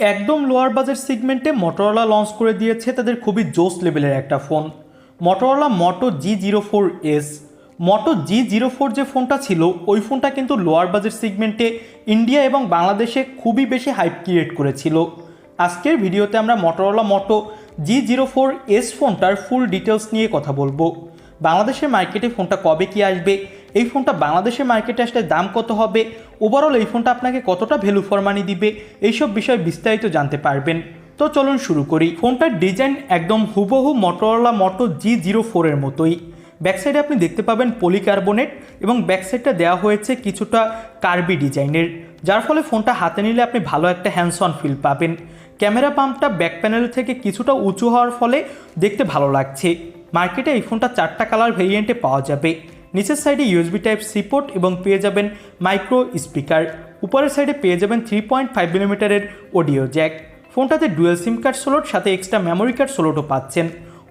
একদম lower budget সেগমেন্টে Motorola launch করে দিয়েছে তাদের খুবই জোস লেভেলের একটা phone Motorola Moto G zero four S Moto G zero four যে ফোনটা ছিল, ওই ফোনটা কিন্তু লোয়ার বাজেট সেগমেন্টে ইন্ডিয়া এবং বাংলাদেশে খুবই বেশি হাইপ ক্রিয়েট করেছিল। আজকের ভিডিওতে আমরা Motorola Moto G zero four S ফোনটার ফুল ডিটেলস নিয়ে কথা বলব। বাংলাদেশের মার্কেটে ফোনটা কবে কি আসবে এই ফোনটা বাংলাদেশের মার্কেটে আসলে দাম কত হবে? ওভারঅল এই ফোনটা আপনাকে কতটা ভ্যালু ফর মানি দিবে? এইসব বিষয়ে বিস্তারিত জানতে পারবেন। তো চলুন শুরু করি। ফোনটার ডিজাইন একদম হুবহু মটোরোলা মটো জি জিরো ফোরের মতোই। ব্যাক সাইডে আপনি দেখতে পাবেন পলিকার্বনেট এবং ব্যাক সাইডটা দেওয়া হয়েছে কিছুটা কার্বি ডিজাইনের যার ফলে ফোনটা হাতে নিলে আপনি ভালো একটা হ্যান্ডস অন ফিল পাবেন। ক্যামেরা পাম্পটা ব্যাক প্যানেল থেকে কিছুটা উঁচু হওয়ার ফলে দেখতে ভালো লাগছে। মার্কেটে এই ফোনটা চারটা কালার ভেরিয়েন্টে পাওয়া যাবে। নিচের সাইডে ইউএসবি টাইপ সিপোর্ট এবং পেয়ে যাবেন মাইক্রো স্পিকার উপরের সাইডে পেয়ে যাবেন থ্রি পয়েন্ট ফাইভ মিলিমিটারের অডিও জ্যাক ফোনটাতে ডুয়েল সিম কার্ড সোলোট সাথে এক্সট্রা মেমোরি কার্ড সোলোটও পাচ্ছেন।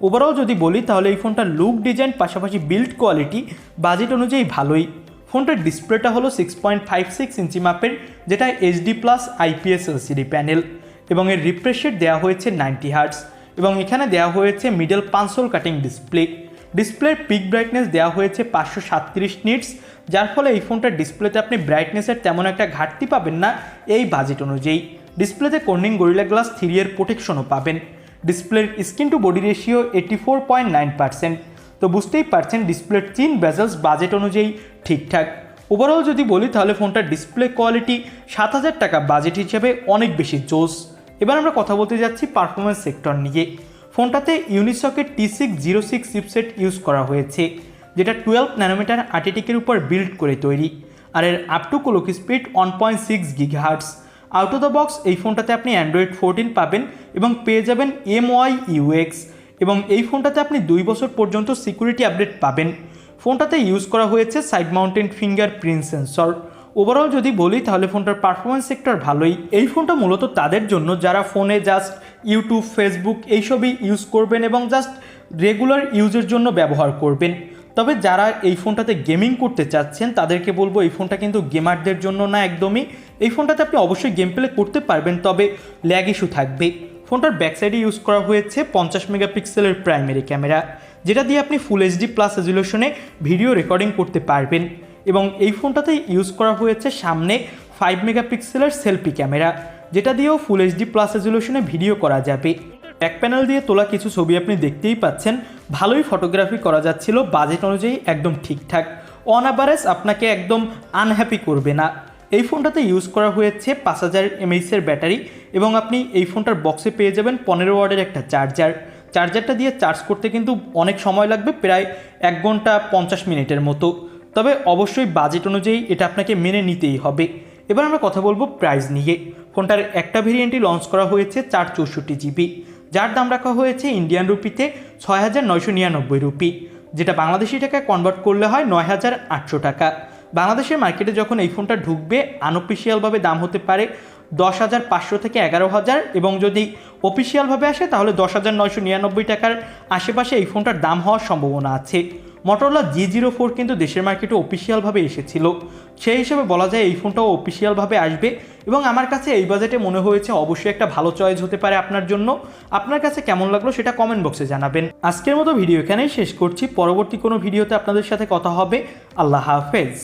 ওভারঅল যদি বলি, তাহলে এই ফোনটার লুক ডিজাইন পাশাপাশি বিল্ড কোয়ালিটি বাজেট অনুযায়ী ভালোই। ফোনটার ডিসপ্লেটা হলো six point five six inch মাপের, যেটা HD plus IPS LCD panel এবং এর রিফ্রেশ রেট দেওয়া হয়েছে নাইনটি হার্টস এবং এখানে দেওয়া হয়েছে middle punch hole cutting display ডিসপ্লের পিক ব্রাইটনেস দেওয়া হয়েছে পাঁচশো সাতত্রিশ নিটস যার ফলে এই ফোনটার ডিসপ্লেতে আপনি ব্রাইটনেসের তেমন একটা ঘাটতি পাবেন না এই বাজেট অনুযায়ী। ডিসপ্লেতে কর্নিং গরিলা গ্লাস থ্রি এর প্রোটেকশনও পাবেন। ডিসপ্লের screen to body ratio eighty four point nine percent তো বুঝতেই পারছেন ডিসপ্লের চিন বেজেলস বাজেট অনুযায়ী ঠিকঠাক। ওভারঅল যদি বলি তাহলে ফোনটার ডিসপ্লে কোয়ালিটি সাত হাজার টাকা বাজেট হিসেবে অনেক বেশি জোস এবার আমরা কথা বলতে যাচ্ছি পারফরমেন্স সেক্টর নিয়ে। ফোনটাতে ইউনিসকের T six zero six chipset use করা হয়েছে, যেটা টুয়েলভ ন্যানোমিটার আর্টিটিকের উপর বিল্ড করে তৈরি। আর এর up to clock speed one point six gigahertz out of the box এই ফোনটাতে আপনি অ্যান্ড্রয়েড ফোরটিন পাবেন এবং পেয়ে যাবেন এম ওয়াই ইউএক্স এবং এই ফোনটাতে আপনি দুই বছর পর্যন্ত সিকিউরিটি আপডেট পাবেন। ফোনটাতে ইউজ করা হয়েছে side mounted fingerprint sensor overall যদি বলি, তাহলে ফোনটার পারফরমেন্স সেক্টর ভালোই। এই ফোনটা মূলত তাদের জন্য, যারা ফোনে জাস্ট ইউটিউব ফেসবুক এইসবই ইউজ করবেন এবং জাস্ট রেগুলার ইউজের জন্য ব্যবহার করবেন। তবে যারা এই ফোনটাতে গেমিং করতে চাচ্ছেন, তাদেরকে বলব এই ফোনটা কিন্তু গেমারদের জন্য না একদমই। এই ফোনটাতে আপনি অবশ্যই গেম প্লে করতে পারবেন, তবে ল্যাগ ইস্যু থাকবে। ফোনটার ব্যাক সাইডে ইউজ করা হয়েছে পঞ্চাশ মেগাপিক্সেলের প্রাইমারি ক্যামেরা যেটা দিয়ে আপনি ফুল এইচডি প্লাস রেজুলেশনে ভিডিও রেকর্ডিং করতে পারবেন। এবং এই ফোনটাতে ইউজ করা হয়েছে সামনে ফাইভ মেগাপিক্সেলের সেলফি ক্যামেরা যেটা দিয়েও ফুল এইচডি প্লাস রেজুলেশনে ভিডিও করা যাবে। ব্যাক প্যানেল দিয়ে তোলা কিছু ছবি আপনি দেখতেই পাচ্ছেন, ভালোই ফটোগ্রাফি করা যাচ্ছিল বাজেট অনুযায়ী একদম ঠিকঠাক। অন অ্যাভারেজ আপনাকে একদম আনহ্যাপি করবে না। এই ফোনটাতে ইউজ করা হয়েছে পাঁচ হাজার এমএইচের ব্যাটারি এবং আপনি এই ফোনটার বক্সে পেয়ে যাবেন পনেরো ওয়ার্ডের একটা চার্জার চার্জারটা দিয়ে চার্জ করতে কিন্তু অনেক সময় লাগবে, প্রায় এক ঘণ্টা পঞ্চাশ মিনিটের মতো। তবে অবশ্যই বাজেট অনুযায়ী এটা আপনাকে মেনে নিতেই হবে। এবার আমরা কথা বলব প্রাইস নিয়ে। ফোনটার একটা ভেরিয়েন্টই লঞ্চ করা হয়েছে চার চৌষট্টি জিবি যার দাম রাখা হয়েছে ইন্ডিয়ান রুপিতে ছয় হাজার নয়শো নিরানব্বই রুপি যেটা বাংলাদেশি টাকায় কনভার্ট করলে হয় নয় হাজার আটশো টাকা। বাংলাদেশের মার্কেটে যখন এই ফোনটা ঢুকবে আনঅফিসিয়ালভাবে দাম হতে পারে দশ হাজার পাঁচশো থেকে এগারো হাজার এবং যদি অফিসিয়ালভাবে আসে, তাহলে দশ হাজার নয়শো নিরানব্বই টাকার আশেপাশে এই ফোনটার দাম হওয়ার সম্ভাবনা আছে। মটোরোলা জি জিরো ফোর কিন্তু দেশের মার্কেটে অফিসিয়ালভাবে এসেছিল। সেই হিসেবে বলা যায় এই ফোনটাও অফিসিয়ালভাবে আসবে এবং আমার কাছে এই বাজেটে মনে হয়েছে অবশ্যই একটা ভালো চয়েস হতে পারে আপনার জন্য। আপনার কাছে কেমন লাগল সেটা কমেন্ট বক্সে জানাবেন। আজকের মতো ভিডিও এখানেই শেষ করছি। পরবর্তী কোনো ভিডিওতে আপনাদের সাথে কথা হবে। আল্লাহ হাফেজ।